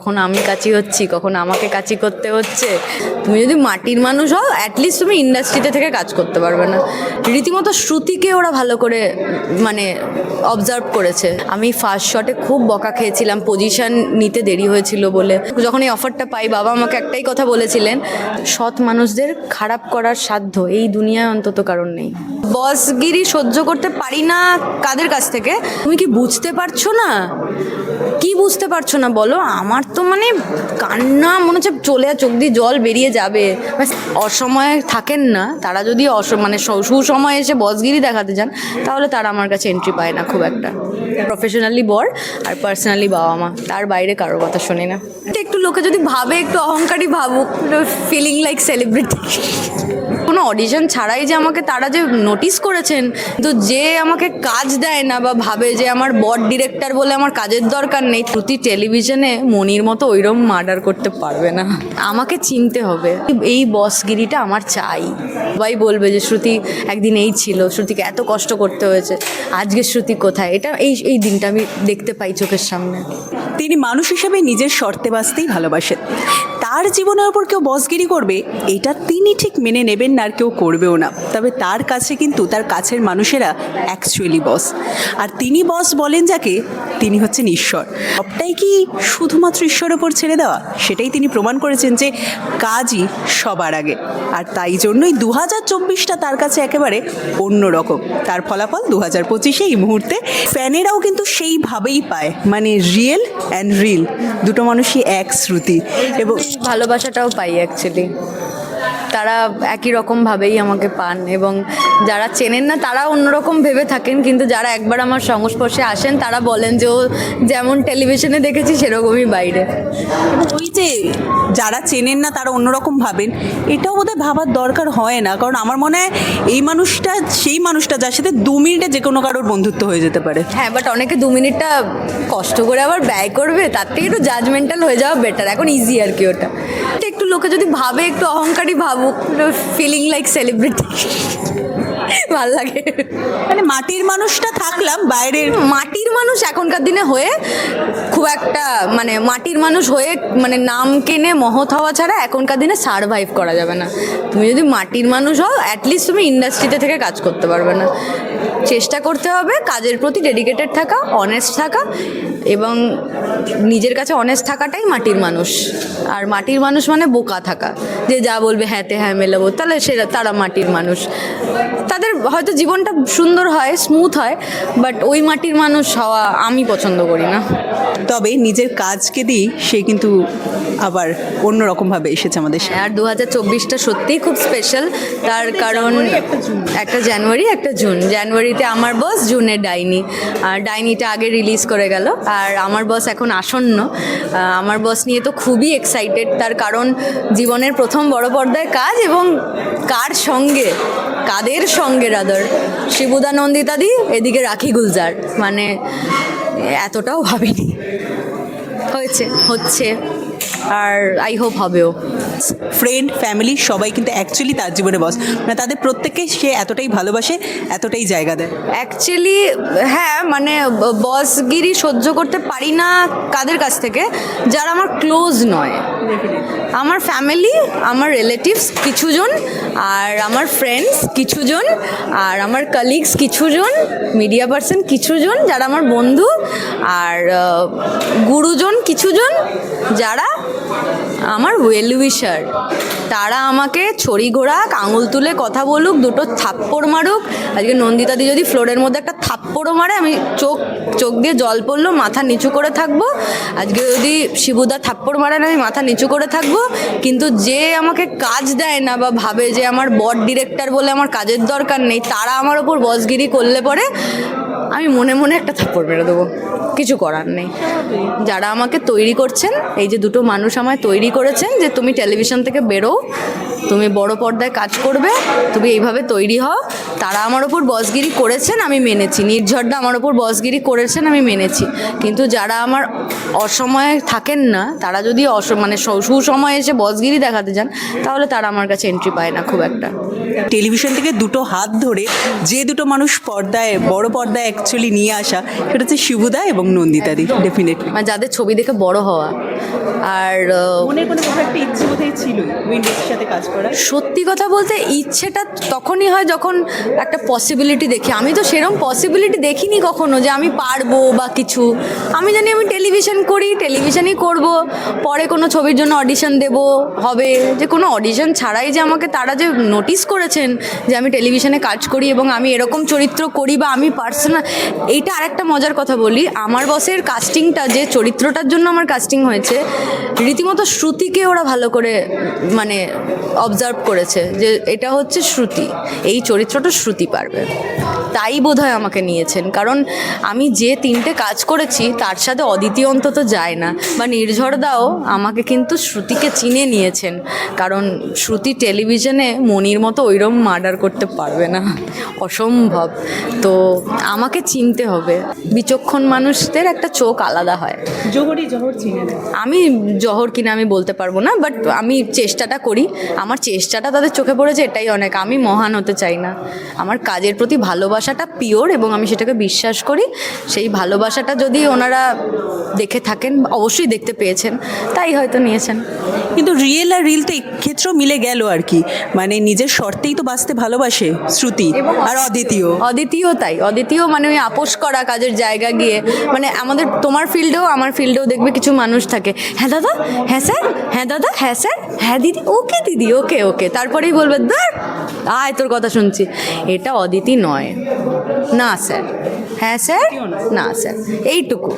কখন আমি কাচি হচ্ছি, কখন আমাকে কাচি করতে হচ্ছে। তুমি যদি মাটির মানুষ হও অ্যাটলিস্ট তুমি ইন্ডাস্ট্রিতে থেকে কাজ করতে পারবে না। রীতিমতো শ্রুতিকে ওরা ভালো করে মানে অবজার্ভ করেছে। আমি ফার্স্ট শটে খুব বকা খেয়েছিলাম পজিশন নিতে দেরি হয়েছিল বলে। যখন এই অফারটা পাই, বাবা আমাকে একটাই কথা বলেছিলেন, সৎ মানুষদের খারাপ করার সাধ্য এই দুনিয়ায় অন্তত কারণ নেই। বসগিরি সহ্য করতে পারি না কাদের কাছ থেকে? তুমি কি বুঝতে পারছ না? কি বুঝতে পারছ না বলো? আমার তো মানে কান্না, মনে হচ্ছে চলে চোখ দিয়ে জল বেরিয়ে যাবে। অসময়ে থাকেন না। তারা যদি অস মানে সুসময়ে এসে বসগিরি দেখাতে যান, তাহলে তারা আমার কাছে এন্ট্রি পায় না খুব একটা। প্রফেশনালি বর আর পার্সোনালি বাবা মা, তার বাইরে কারোর কথা শুনি না। একটু লোকে যদি ভাবে, একটু অহংকারী ভাবুক ফিলিং লাইক সেলিব্রিটি কোনো অডিশন ছাড়াই যে আমাকে তারা যে নোটিস করেছেন, তো যে আমাকে কাজ দেয় না বা ভাবে যে আমার বড ডিরেক্টর বলে আমার কাজের দরকার নেই, প্রতি টেলিভিশনে মনির মতো ওইরকম মার্ডার করতে পারবে না। আমাকে চিনতে হবে। এই বসগিরিটা আমার চাই। সবাই বলবে যে, শ্রুতি, একদিন এই ছিল, শ্রুতিকে এত কষ্ট করতে হয়েছে, আজকে শ্রুতি কোথায়? এটা এই এই দিনটা আমি দেখতে পাই চোখের সামনে। তিনি মানুষ হিসেবে নিজের শর্তে বাঁচতেই ভালোবাসেন। তার জীবনের ওপর কেউ বসগিরি করবে, এটা তিনি ঠিক মেনে নেবেন না। আর কেউ করবেও না। তবে তার কাছে কিন্তু, তার কাছের মানুষেরা অ্যাকচুয়ালি বস আর তিনি বস বলেন যাকে, তিনি হচ্ছেন ঈশ্বর। সবটাই কি শুধুমাত্র ঈশ্বরের ওপর ছেড়ে দেওয়া? সেটাই তিনি প্রমাণ করেছেন যে কাজই সবার আগে। আর তাই জন্যই দু হাজার চব্বিশটা তার কাছে একেবারে অন্যরকম তার ফলাফল দু হাজার পঁচিশে এই মুহূর্তে। ফ্যানেরাও কিন্তু সেইভাবেই পায়। মানে রিয়েল অ্যান্ড রিল দুটো মানুষই এক শ্রুতি। এবং ভালোবাসাটাও পাই অ্যাকচুয়ালি তারা একই রকমভাবেই আমাকে পান এবং যারা চেনেন না তারা অন্যরকম ভেবে থাকেন কিন্তু যারা একবার আমার সংস্পর্শে আসেন তারা বলেন যে ও যেমন টেলিভিশনে দেখেছি সেরকমই বাইরে। ওই যে যারা চেনেন না তারা অন্যরকম ভাবেন এটাও বোধহয় ভাবার দরকার হয় না কারণ আমার মনে হয় এই মানুষটা সেই মানুষটা যার সাথে দু মিনিটে যে কোনো কারোর বন্ধুত্ব হয়ে যেতে পারে। হ্যাঁ বাট অনেকে দু মিনিটটা কষ্ট করে আবার ব্যয় করবে তার থেকে একটু জাজমেন্টাল হয়ে যাওয়া বেটার এখন ইজি আর কি ওটা। লোকে যদি ভাবে একটু অহংকারী ভাবুক ফিলিং লাইক সেলিব্রিটি ভালো লাগে মানে মাটির মানুষটা থাকলাম বাইরের মাটির মানুষ এখনকার দিনে হয়ে খুব একটা মানে মাটির মানুষ হয়ে মানে নাম কেনে মহৎ হওয়া ছাড়া এখনকার দিনে সারভাইভ করা যাবে না। তুমি যদি মাটির মানুষ হও অ্যাটলিস্ট তুমি ইন্ডাস্ট্রিতে থেকে কাজ করতে পারবে না। চেষ্টা করতে হবে কাজের প্রতি ডেডিকেটেড থাকা অনেস্ট থাকা এবং নিজের কাছে অনেস্ট থাকাটাই মাটির মানুষ। আর মাটির মানুষ মানে বোকা থাকা। যে যা বলবে হ্যাঁতে হ্যাঁ মেলাবো। তাহলে সেটা তারা মাটির মানুষ। তাদের হয়তো জীবনটা সুন্দর হয় স্মুথ হয় বাট ওই মাটির মানুষ হওয়া আমি পছন্দ করি না। তবে নিজের কাজকে দিয়েই সে কিন্তু আবার অন্যরকমভাবে এসেছে আমাদের সামনে। আর দু হাজার চব্বিশটা সত্যিই খুব স্পেশাল তার কারণ একটা জানুয়ারি একটা জুন। জানুয়ারিতে আমার বস জুনে ডাইনি। আর ডাইনিটা আগে রিলিজ করে গেল। আর আমার বস এখন আসন্ন। আমার বস নিয়ে তো খুবই এক্সাইটেড তার কারণ জীবনের প্রথম বড় পর্দায় কাজ এবং কার সঙ্গে কাদের সঙ্গে, রাদার? শিবুদা নন্দিতাদি এদিকে রাখি গুলজার। মানে এতটাও ভাবিনি। হয়েছে, হচ্ছে। আর আই হোপ হবেও। ফ্রেন্ড ফ্যামিলি সবাই কিন্তু অ্যাকচুয়ালি তার জীবনে বস মানে তাদের প্রত্যেককে সে এতটাই ভালোবাসে এতটাই জায়গা দেয়। অ্যাকচুয়ালি হ্যাঁ মানে বসগিরি সহ্য করতে পারি না কাদের কাছ থেকে যারা আমার ক্লোজ নয়। আমার ফ্যামিলি আমার রিলেটিভস কিছুজন আর আমার ফ্রেন্ডস কিছুজন আর আমার কালিগস কিছুজন মিডিয়া পার্সন কিছুজন যারা আমার বন্ধু আর গুরুজন কিছুজন যারা আমার ওয়েল উইশার তারা আমাকে ছড়ি ঘোরাক আঙুল তুলে কথা বলুক, দুটো থাপ্পড় মারুক। আজকে নন্দিতাদি যদি ফ্লোরের মধ্যে একটা থাপ্পড়ও মারে, আমি চোখ চোখ দিয়ে জল পড়ল, মাথা নিচু করে থাকব। আজকে যদি শিবুদা থাপ্পড় মারেন আমি মাথা নিচু করে থাকব। কিন্তু যে আমাকে কাজ দেয় না বা ভাবে যে আমার বড ডিরেক্টর বলে আমার কাজের দরকার নেই, তারা আমার ওপর বসগিরি করলে পরে আমি মনে মনে একটা থাপ্পড় মেরে দেবো। কিছু করার নেই। যারা আমাকে তৈরি করছেন, এই যে দুটো মানুষ আমায় তৈরি করেছেন যে তুমি টেলিভিশন থেকে বেরো তুমি বড় পর্দায় কাজ করবে তুমি এইভাবে তৈরি হও। তারা আমার ওপর বসগিরি করেছেন আমি মেনেছি। নির্ঝরদা আমার ওপর বসগিরি করেছেন আমি মেনেছি। কিন্তু যারা আমার অসময়ে থাকেন না তারা যদি অস মানে সুসময়ে এসে বসগিরি দেখাতে যান তাহলে তারা আমার কাছে এন্ট্রি পায় না খুব একটা। টেলিভিশন থেকে দুটো হাত ধরে যে দুটো মানুষ পর্দায় বড় পর্দায় অ্যাকচুয়ালি নিয়ে আসা সেটা হচ্ছে শিবুদা এবং নন্দিতাদি ডেফিনেটলি মানে যাদের ছবি দেখে বড় হওয়া। আর মনের কোনো একটা ইচ্ছে বোধহয় ছিল উইন্ডোজের সাথে কাজ করা? সত্যি কথা বলতে ইচ্ছেটা তখনই হয় যখন একটা পসিবিলিটি দেখি। আমি তো সেরকম পসিবিলিটি দেখিনি কখনো যে আমি পারব বা কিছু। আমি জানি আমি টেলিভিশন করি টেলিভিশনই করব, পরে কোনো ছবির জন্য অডিশন দেব, হবে। যে কোনো অডিশন ছাড়াই যে আমাকে তারা যে নোটিস করেছেন যে আমি টেলিভিশনে কাজ করি এবং আমি এরকম চরিত্র করি বা আমি পার্সোনাল এইটা আরেকটা মজার কথা বলি। আমার বসের কাস্টিংটা যে চরিত্রটার জন্য আমার কাস্টিং হয়েছে, রীতিমতো শ্রুতিকে ওরা ভালো করে মানে অবজার্ভ করেছে যে এটা হচ্ছে শ্রুতি এই চরিত্রটা শ্রুতি পারবে। তাই বোধহয় আমাকে নিয়েছেন কারণ আমি যে তিনটে কাজ করেছি তার সাথে অদ্বিতীয় অন্তত যায় না বা নির্ঝরদাও আমাকে কিন্তু শ্রুতিকে চিনে নিয়েছেন কারণ শ্রুতি টেলিভিশনে মনির মতো ওইরকম মার্ডার করতে পারবে না অসম্ভব। তো আমাকে চিনতে হবে বিচক্ষণ মানুষদের একটা চোখ আলাদা হয়। জোহরি জোহর চিনে। আমি জহর কিনা আমি বলতে পারব না বাট আমি চেষ্টাটা করি আমার চেষ্টাটা তাদের চোখে পড়েছে এটাই অনেক। আমি মহান হতে চাই না। আমার কাজের প্রতি ভালোবাসাটা পিওর এবং আমি সেটাকে বিশ্বাস করি। সেই ভালোবাসাটা যদি ওনারা দেখে থাকেন অবশ্যই দেখতে পেয়েছেন তাই হয়তো নিয়েছেন। কিন্তু রিয়েল আর রিল তো এক্ষেত্রেও মিলে গেল আর কি। মানে নিজের শর্তেই তো বাঁচতে ভালোবাসে শ্রুতি আর অদ্বিতীয় অদ্বিতীয়। তাই। অদ্বিতীয় মানে ওই আপোষ করা কাজের জায়গা গিয়ে। মানে আমাদের তোমার ফিল্ডেও আমার ফিল্ডেও দেখবে কিছু মানুষ থাকে। হ্যাঁ দাদা হ্যাঁ স্যার হ্যাঁ দাদা হ্যাঁ স্যার হ্যাঁ দিদি ওকে দিদি ওকে ওকে। তারপরেই বলবে ধর আয় তোর কথা শুনছি। এটা অদিতি নয়। না স্যার। হ্যাঁ স্যার? না স্যার। এইটুকু।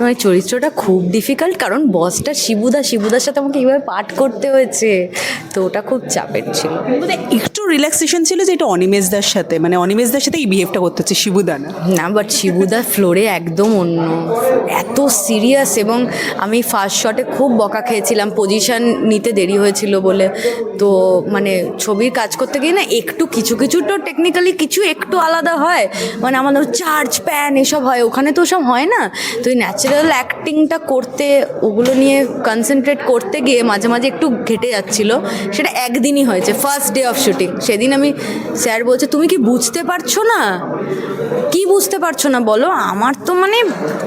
মানে চরিত্রটা খুব ডিফিকাল্ট কারণ বসটা শিবুদা শিবুদার সাথে আমাকে এইভাবে পাঠ করতে হয়েছে। তো ওটা খুব চাপের ছিল। বোধহয় একটু রিল্যাক্সেশন ছিল যে এটা অনিমেশদার সাথে। মানে অনিমেশদার সাথে এই বিহেভটা করতে হচ্ছে শিবুদা না? না বাট শিবুদা ফ্লোরে একদম অন্য। এত সিরিয়াস এবং আমি ফার্স্ট শটে খুব বকা খেয়েছিলাম। পজিশন নিতে দেরি হয়েছিল বলে। তো মানে ছবির কাজ করতে গিয়ে না একটু কিছু কিছু তো টেকনিক্যালি কিছু একটু আলাদা হয়। মানে আমাদের চার্জ প্যান এসব হয়, ওখানে তো সব হয় না। তো ন্যাচারাল অ্যাক্টিংটা করতে, ওগুলো নিয়ে কনসেন্ট্রেট করতে গিয়ে মাঝে মাঝে একটু ঘেটে যাচ্ছিল। সেটা একদিনই হয়েছে ফার্স্ট ডে অফ শুটিং সেদিন আমি স্যার বলছে, তুমি কি বুঝতে পারছ না? কি বুঝতে পারছ না বলো? আমার তো মানে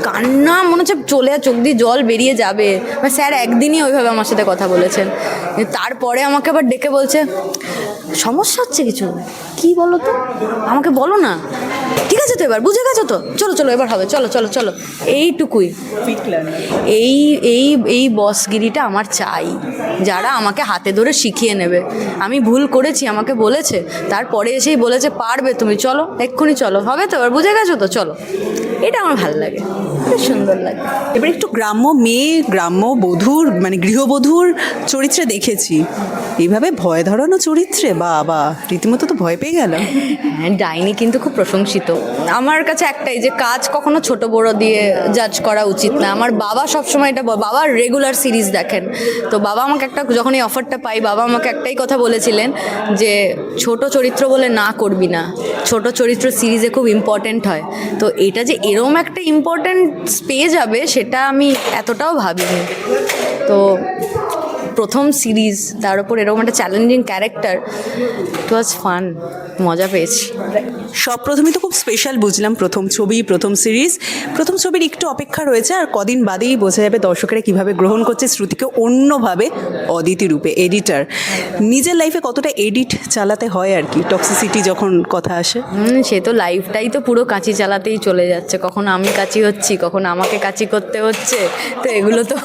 কান্না, মনে হচ্ছে চলে চোখ দিয়ে জল বেরিয়ে যাবে। স্যার একদিনই ওইভাবে আমার সাথে কথা বলেছেন। তারপরে আমাকে আবার ডেকে বলছে, সমস্যা হচ্ছে কিছু? কি বলো তো? আমাকে বলো না। ঠিক আছে তো এবার, বুঝে গেছো তো? চলো চলো, এবার হবে। চলো চলো চলো। এইটুকুই। এই এই এই বসগিরিটা আমার চাই। যারা আমাকে হাতে ধরে শিখিয়ে নেবে। আমি ভুল করেছি, আমাকে বলেছে। তারপরে এসেই বলেছে, পারবে তুমি। চলো, এক্ষুনি চলো। হবে তো? এবার বুঝে গেছো তো? চলো। এটা আমার ভালো লাগে। সুন্দর লাগে। এবার একটু গ্রাম্য মেয়ে গ্রাম্য বধূর মানে গৃহবধূর চরিত্রে দেখেছি। এইভাবে ভয় ধরানো চরিত্রে? বাবা রীতিমতো তো ভয় পেয়ে গেল। হ্যাঁ ডাইনি কিন্তু খুব প্রশংসিত। আমার কাছে একটাই যে কাজ কখনো ছোট বড় দিয়ে জাজ করা উচিত না। আমার বাবা সবসময় এটা বাবা রেগুলার সিরিজ দেখেন। তো বাবা আমাকে একটা যখন এই অফারটা পাই বাবা আমাকে একটাই কথা বলেছিলেন যে ছোট চরিত্র বলে না করবি না। ছোট চরিত্র সিরিজে খুব ইম্পর্ট্যান্ট হয়। তো এটা যে এরম একটা ইম্পর্ট্যান্ট পেয়ে যাবে সেটা আমি এতটাও ভাবিনি। তো প্রথম সিরিজ তার উপর এরকম একটা challenging character it was fun মজা পেয়েছি। সব প্রথমেই তো খুব স্পেশাল বুঝলাম প্রথম ছবি, প্রথম সিরিজ প্রথম ছবির একটু অপেক্ষা রয়েছে আর কদিন বাদেই বোঝা যাবে দর্শকেরা কীভাবে গ্রহণ করছে শ্রুতিকে অন্যভাবে অদিতি রূপে এডিটার নিজের লাইফে কতটা এডিট চালাতে হয় আর কি? টক্সিসিটি যখন কথা আসে। সে তো লাইফটাই তো পুরো কাঁচি চালাতেই চলে যাচ্ছে। কখন আমি কাঁচি হচ্ছি, কখন আমাকে কাঁচি করতে হচ্ছে। তো এগুলো তো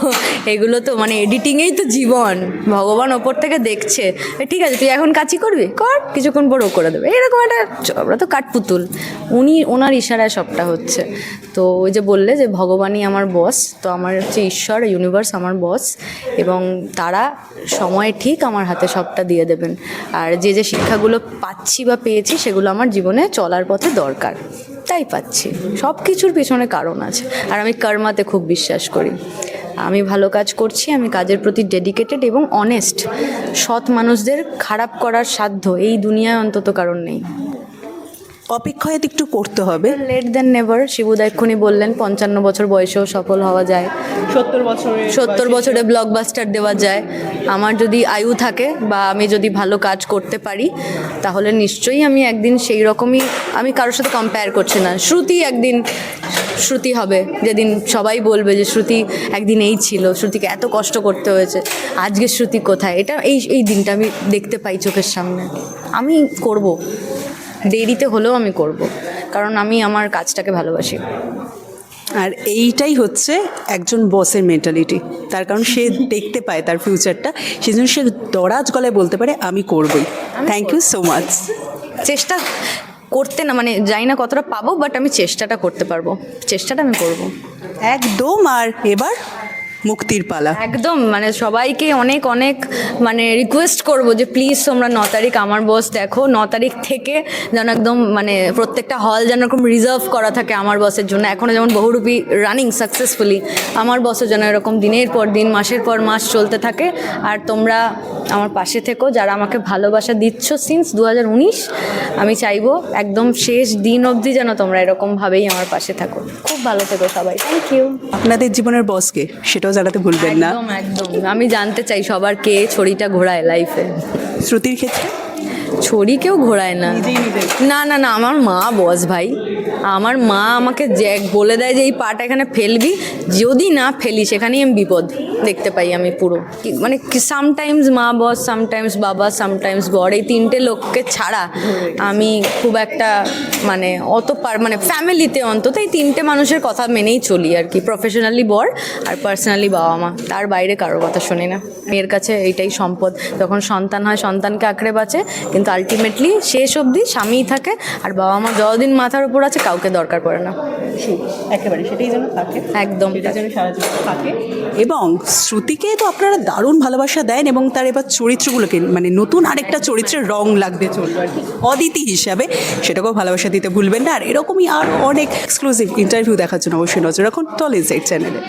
এগুলো তো মানে এডিটিংয়েই তো জীবন। ভগবান ওপর থেকে দেখছে। ঠিক আছে, তুই এখন কাঁচি করবি? কর, কিছুক্ষণ পর করে দেবে। এরকম একটা আমরা তো কাঠপুতুল। উনি, ওনার ইশারায় সবটা হচ্ছে। তো ওই যে বললে যে ভগবানই আমার বস তো আমার হচ্ছে ঈশ্বর ইউনিভার্স আমার বস এবং তারা সময় ঠিক আমার হাতে সবটা দিয়ে দেবেন। আর যে যে শিক্ষাগুলো পাচ্ছি বা পেয়েছি, সেগুলো আমার জীবনে চলার পথে দরকার। তাই পাচ্ছি। সব কিছুর পেছনে কারণ আছে। আর আমি কর্মাতে খুব বিশ্বাস করি। আমি ভালো কাজ করছি, আমি কাজের প্রতি ডেডিকেটেড এবং অনেস্ট সৎ মানুষদের খারাপ করার সাধ্য এই দুনিয়ায় অন্তত কারণ নেই। অপেক্ষায় একটু করতে হবে। লেট দেন নেভার শিবুদা এক্ষুনি বললেন পঞ্চান্ন বছর বয়সেও সফল হওয়া যায়। সত্তর বছরে সত্তর বছরে ব্লকবাস্টার দেওয়া যায়। আমার যদি আয়ু থাকে বা আমি যদি ভালো কাজ করতে পারি তাহলে নিশ্চয়ই আমি একদিন সেই রকমই আমি কারোর সাথে কম্পেয়ার করছি না। শ্রুতি একদিন শ্রুতি হবে। যেদিন সবাই বলবে যে শ্রুতি একদিন এই ছিল শ্রুতিকে এত কষ্ট করতে হয়েছে। আজকে শ্রুতি কোথায়? এটা এই এই দিনটা আমি দেখতে পাই চোখের সামনে। আমি করব। দেরিতে হলেও আমি করব কারণ আমি আমার কাজটাকে ভালোবাসি। আর এইটাই হচ্ছে একজন বসের মেন্টালিটি তার কারণ সে দেখতে পায় তার ফিউচারটা সেজন্য সে দরাজ গলায় বলতে পারে আমি করবই। থ্যাংক ইউ সো মাচ চেষ্টা করতে না মানে জানি না কতটা পাবো বাট আমি চেষ্টাটা করতে পারব। চেষ্টাটা আমি করব। একদম আর এবার মুক্তির পালা। একদম মানে সবাইকে অনেক অনেক মানে রিকোয়েস্ট করব যে প্লিজ তোমরা ন তারিখ আমার বস দেখো। ন তারিখ থেকে যেন একদম মানে প্রত্যেকটা হল যেন এরকম রিজার্ভ করা থাকে আমার বসের জন্য। এখনও যেমন বহুরূপী রানিং সাকসেসফুলি আমার বসের জন্য এরকম দিনের পর দিন মাসের পর মাস চলতে থাকে। আর তোমরা আমার পাশে থেকো যারা আমাকে ভালোবাসা দিচ্ছ সিন্স দু হাজার উনিশ আমি চাইব একদম শেষ দিন অবধি যেন তোমরা এরকমভাবেই আমার পাশে থাকো। খুব ভালো থেকো সবাই। থ্যাংক ইউ আপনাদের জীবনের বসকে সেটাও জানাতে ভুলবেন না। একদম একদম। আমি জানতে চাই সবার কে ছড়িটা ঘোরায় লাইফে শ্রুতির ক্ষেত্রে? ছড়ি কেউ ঘোরায় না। না না না আমার মা বস ভাই। আমার মা আমাকে যে বলে দেয় যে এই পাটা এখানে ফেলবি যদি না ফেলি সেখানেই আমি বিপদ দেখতে পাই আমি পুরো। মানে সামটাইমস মা বস সামটাইমস বাবা সামটাইমস বর এই তিনটে লোককে ছাড়া আমি খুব একটা মানে অত পার মানে ফ্যামিলিতে অন্তত এই তিনটে মানুষের কথা মেনেই চলি আর কি। প্রফেশনালি বর আর পার্সোনালি বাবা মা। তার বাইরে কারোর কথা শুনি না। মেয়ের কাছে এইটাই সম্পদ। যখন সন্তান হয় সন্তানকে আঁকড়ে বাঁচে কিন্তু আলটিমেটলি শেষ অবধি স্বামীই থাকে আর বাবা মা যতদিন মাথার উপর আছে কাউকে দরকার পড়ে না। একেবারে সেটাই যেন থাকে। একদম। থাকে। এবং শ্রুতিকে তো আপনারা দারুণ ভালোবাসা দেন এবং তার এবার চরিত্রগুলোকে মানে নতুন আরেকটা চরিত্রের রং লাগবে চলবে আর কি। অদিতি হিসাবে সেটাকেও ভালোবাসা দিতে ভুলবেন না। আর এরকমই আর অনেক এক্সক্লুসিভ ইন্টারভিউ দেখার জন্য অবশ্যই নজর রাখুন টল ইনসাইড চ্যানেলে